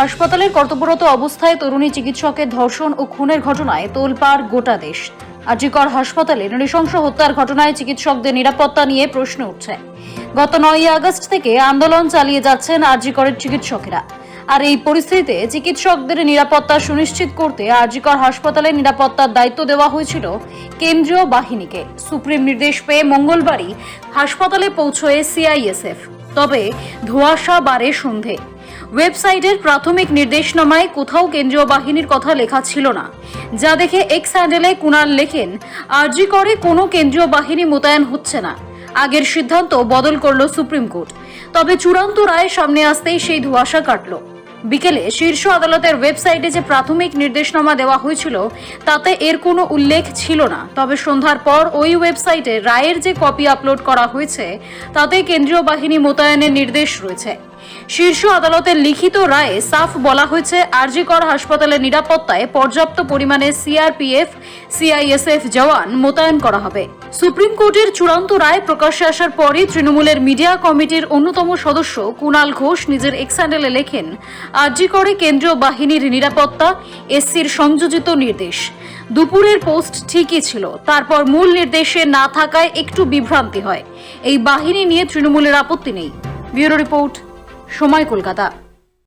হাসপাতালের কর্তব্যরত অবস্থায় তরুণী চিকিৎসকের ধর্ষণ ও খুনের ঘটনায় তোলপাড় গোটা দেশ। আজিকর হাসপাতালে নৃশংস হত্যার ঘটনায় চিকিৎসকদের নিরাপত্তা নিয়ে প্রশ্ন উঠছে। গত নয়ই আগস্ট থেকে আন্দোলন চালিয়ে যাচ্ছেন আরজিকরের চিকিৎসকেরা। আর এই পরিস্থিতিতে চিকিৎসকদের নিরাপত্তা সুনিশ্চিত করতে আরজিকর হাসপাতালে নিরাপত্তার দায়িত্ব দেওয়া হয়েছিল কেন্দ্রীয় বাহিনীকে। সুপ্রিম নির্দেশ পেয়ে মঙ্গলবারই হাসপাতালে পৌঁছয়ে সিআইএসএফ তবে ধোঁয়াশা বারে সন্ধে। ওয়েবসাইটের প্রাথমিক নির্দেশনামায় কোথাও কেন্দ্রীয় বাহিনীর কথা লেখা ছিল না। যা দেখে এক্স হ্যান্ডেলে কুনাল লেখেন, আর্জি করে কোনো কেন্দ্রীয় বাহিনী মোতায়েন হচ্ছে না। আগের সিদ্ধান্ত বদল করল সুপ্রিম কোর্ট। তবে চূড়ান্ত রায় সামনে আসতেই সেই ধোঁয়াশা কাটল। বিকেলে শীর্ষ আদালতের ওয়েবসাইটে যে প্রাথমিক নির্দেশনামা দেওয়া হয়েছিল, তাতে এর কোনো উল্লেখ ছিল না। তবে সন্ধ্যার পর ওই ওয়েবসাইটে রায়ের যে কপি আপলোড করা হয়েছে, তাতে কেন্দ্রীয় বাহিনী মোতায়েনের নির্দেশ রয়েছে। শীর্ষ আদালতের লিখিত রায়ে সাফ বলা হয়েছে আরজিকর হাসপাতালের নিরাপত্তায় পর্যাপ্ত পরিমাণে সিআরপিএফ, সিআইএসএফ জওয়ান মোতায়েন করা হবে। সুপ্রিম কোর্টের চূড়ান্ত রায় প্রকাশ্যে আসার পরই তৃণমূলের মিডিয়া কমিটির অন্যতম সদস্য কুণাল ঘোষ নিজের এক্স হ্যান্ডেলে লেখেন, আরজিকরে কেন্দ্রীয় বাহিনীর নিরাপত্তা, এসসির সংযোজিত নির্দেশ। দুপুরের পোস্ট ঠিকই ছিল, তারপর মূল নির্দেশে না থাকায় একটু বিভ্রান্তি হয়। এই বাহিনী নিয়ে তৃণমূলের আপত্তি নেই। ব্যুরো রিপোর্ট সময় কলকাতা।